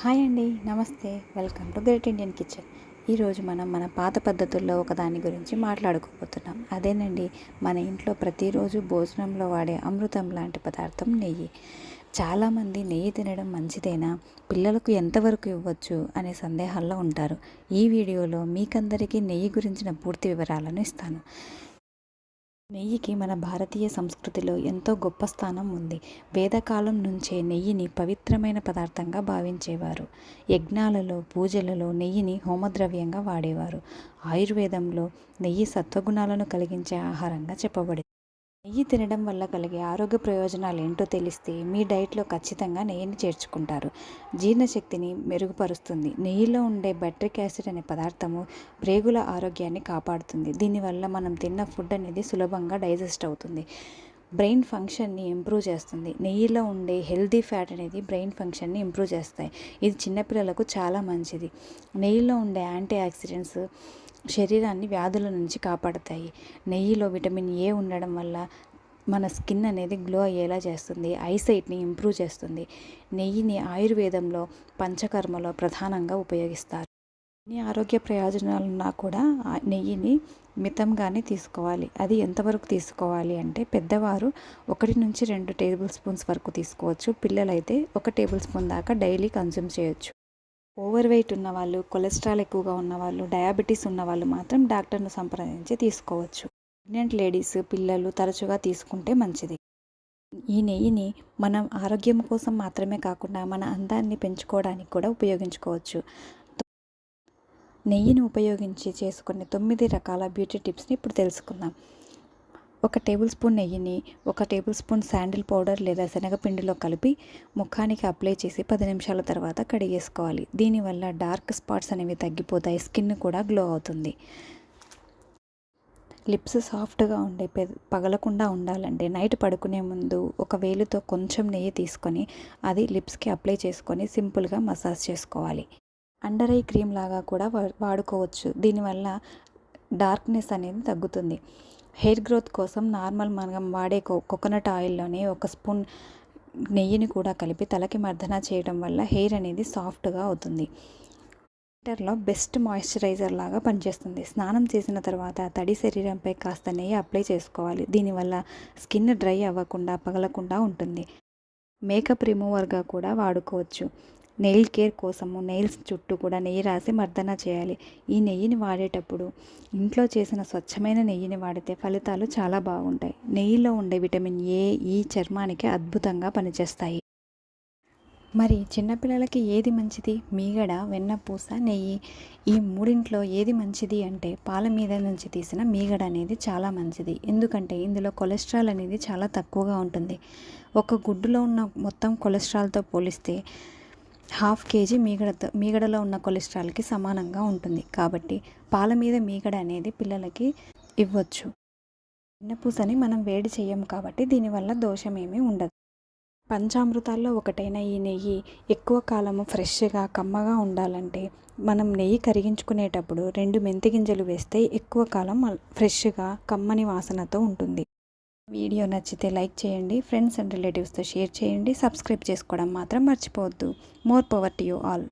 Hi అండి namaste. Welcome to great Indian kitchen. ఈరోజు మనం మన పాత పద్ధతుల్లో ఒక దాని గురించి మాట్లాడుకోబోతున్నాం. అదేనండి మన ఇంట్లో ప్రతిరోజు భోజనంలో వాడే అమృతం లాంటి పదార్థం నెయ్యి. చాలామంది నెయ్యి తినడం మంచిదేనా? పిల్లలకు ఎంతవరకు ఇవ్వచ్చు అనే సందేహాల్లో ఉంటారు. ఈ వీడియోలో మీకందరికీ నెయ్యి గురించిన పూర్తి వివరాలను ఇస్తాను. నెయ్యికి మన భారతీయ సంస్కృతిలో ఎంతో గొప్ప స్థానం ఉంది. వేదకాలం నుంచే నెయ్యిని పవిత్రమైన పదార్థంగా భావించేవారు. యజ్ఞాలలో పూజలలో నెయ్యిని హోమద్రవ్యంగా వాడేవారు. ఆయుర్వేదంలో నెయ్యి సత్వగుణాలను కలిగించే ఆహారంగా చెప్పబడింది. నెయ్యి తినడం వల్ల కలిగే ఆరోగ్య ప్రయోజనాలు ఏంటో తెలిస్తే మీ డైట్లో ఖచ్చితంగా నెయ్యిని చేర్చుకుంటారు. జీర్ణశక్తిని మెరుగుపరుస్తుంది. నెయ్యిలో ఉండే బెట్రిక్ యాసిడ్ అనే పదార్థము ప్రేగుల ఆరోగ్యాన్ని కాపాడుతుంది. దీనివల్ల మనం తిన్న ఫుడ్ అనేది సులభంగా డైజెస్ట్ అవుతుంది. బ్రెయిన్ ఫంక్షన్ని ఇంప్రూవ్ చేస్తుంది. నెయ్యిలో ఉండే హెల్దీ ఫ్యాట్ అనేది బ్రెయిన్ ఫంక్షన్ని ఇంప్రూవ్ చేస్తాయి. ఇది చిన్నపిల్లలకు చాలా మంచిది. నెయ్యిలో ఉండే యాంటీ ఆక్సిడెంట్స్ శరీరాన్ని వ్యాధుల నుంచి కాపాడతాయి. నెయ్యిలో విటమిన్ ఏ ఉండడం వల్ల మన స్కిన్ అనేది గ్లో అయ్యేలా చేస్తుంది. ఐసైట్ని ఇంప్రూవ్ చేస్తుంది. నెయ్యిని ఆయుర్వేదంలో పంచకర్మలో ప్రధానంగా ఉపయోగిస్తారు. ఎన్ని ఆరోగ్య ప్రయోజనాలున్నా కూడా నెయ్యిని మితంగానే తీసుకోవాలి. అది ఎంతవరకు తీసుకోవాలి అంటే పెద్దవారు ఒకటి నుంచి రెండు టేబుల్ స్పూన్స్ వరకు తీసుకోవచ్చు. పిల్లలైతే ఒక టేబుల్ స్పూన్ దాకా డైలీ కన్జ్యూమ్ చేయొచ్చు. ఓవర్ వెయిట్ ఉన్నవాళ్ళు కొలెస్ట్రాల్ ఎక్కువగా ఉన్నవాళ్ళు డయాబెటీస్ ఉన్నవాళ్ళు మాత్రం డాక్టర్ను సంప్రదించి తీసుకోవచ్చు. ప్రెగ్నెంట్ లేడీస్ పిల్లలు తరచుగా తీసుకుంటే మంచిది. ఈ నెయ్యిని మనం ఆరోగ్యం కోసం మాత్రమే కాకుండా మన అందాన్ని పెంచుకోవడానికి కూడా ఉపయోగించుకోవచ్చు. నెయ్యిని ఉపయోగించి చేసుకునే తొమ్మిది రకాల బ్యూటీ టిప్స్ని ఇప్పుడు తెలుసుకుందాం. ఒక టేబుల్ స్పూన్ నెయ్యిని ఒక టేబుల్ స్పూన్ శాండిల్ పౌడర్ లేదా శనగపిండిలో కలిపి ముఖానికి అప్లై చేసి పది నిమిషాల తర్వాత కడిగేసుకోవాలి. దీనివల్ల డార్క్ స్పాట్స్ అనేవి తగ్గిపోతాయి స్కిన్ కూడా గ్లో అవుతుంది. లిప్స్ సాఫ్ట్గా ఉండే పగలకుండా ఉండాలంటే నైట్ పడుకునే ముందు ఒక వేలుతో కొంచెం నెయ్యి తీసుకొని అది లిప్స్కి అప్లై చేసుకొని సింపుల్గా మసాజ్ చేసుకోవాలి. అండర్ ఐ క్రీమ్ లాగా కూడా వాడుకోవచ్చు. దీనివల్ల డార్క్నెస్ అనేది తగ్గుతుంది. హెయిర్ గ్రోత్ కోసం నార్మల్ మనం వాడే కోకోనట్ ఆయిల్లోనే ఒక స్పూన్ నెయ్యిని కూడా కలిపి తలకి మర్దన చేయడం వల్ల హెయిర్ అనేది సాఫ్ట్గా అవుతుంది. వింటర్లో బెస్ట్ మాయిశ్చరైజర్ లాగా పనిచేస్తుంది. స్నానం చేసిన తర్వాత తడి శరీరంపై కాస్త నెయ్యి అప్లై చేసుకోవాలి. దీనివల్ల స్కిన్ డ్రై అవ్వకుండా పగలకుండా ఉంటుంది. మేకప్ రిమూవర్గా కూడా వాడుకోవచ్చు. నెయిల్ కేర్ కోసము నెయిల్స్ చుట్టూ కూడా నెయ్యి రాసి మర్దన చేయాలి. ఈ నెయ్యిని వాడేటప్పుడు ఇంట్లో చేసిన స్వచ్ఛమైన నెయ్యిని వాడితే ఫలితాలు చాలా బాగుంటాయి. నెయ్యిలో ఉండే విటమిన్ ఏ ఈ చర్మానికి అద్భుతంగా పనిచేస్తాయి. మరి చిన్నపిల్లలకి ఏది మంచిది? మీగడ వెన్నపూస నెయ్యి ఈ మూడింట్లో ఏది మంచిది అంటే పాల మీద నుంచి తీసిన మీగడ అనేది చాలా మంచిది. ఎందుకంటే ఇందులో కొలెస్ట్రాల్ అనేది చాలా తక్కువగా ఉంటుంది. ఒక గుడ్డులో ఉన్న మొత్తం కొలెస్ట్రాల్తో పోలిస్తే హాఫ్ కేజీ మీగడతో మీగడలో ఉన్న కొలెస్ట్రాల్కి సమానంగా ఉంటుంది. కాబట్టి పాల మీద మీగడ అనేది పిల్లలకి ఇవ్వచ్చు. వెన్నపూసని మనం వేడి చేయం కాబట్టి దీనివల్ల దోషమేమీ ఉండదు. పంచామృతాల్లో ఒకటైన ఈ నెయ్యి ఎక్కువ కాలము ఫ్రెష్గా కమ్మగా ఉండాలంటే మనం నెయ్యి కరిగించుకునేటప్పుడు రెండు మెంతి గింజలు వేస్తే ఎక్కువ కాలం ఫ్రెష్గా కమ్మని వాసనతో ఉంటుంది. వీడియో నచ్చితే లైక్ చేయండి ఫ్రెండ్స్ అండ్ రిలేటివ్స్తో షేర్ చేయండి సబ్స్క్రైబ్ చేసుకోవడం మాత్రం మర్చిపోవద్దు. More power to you all.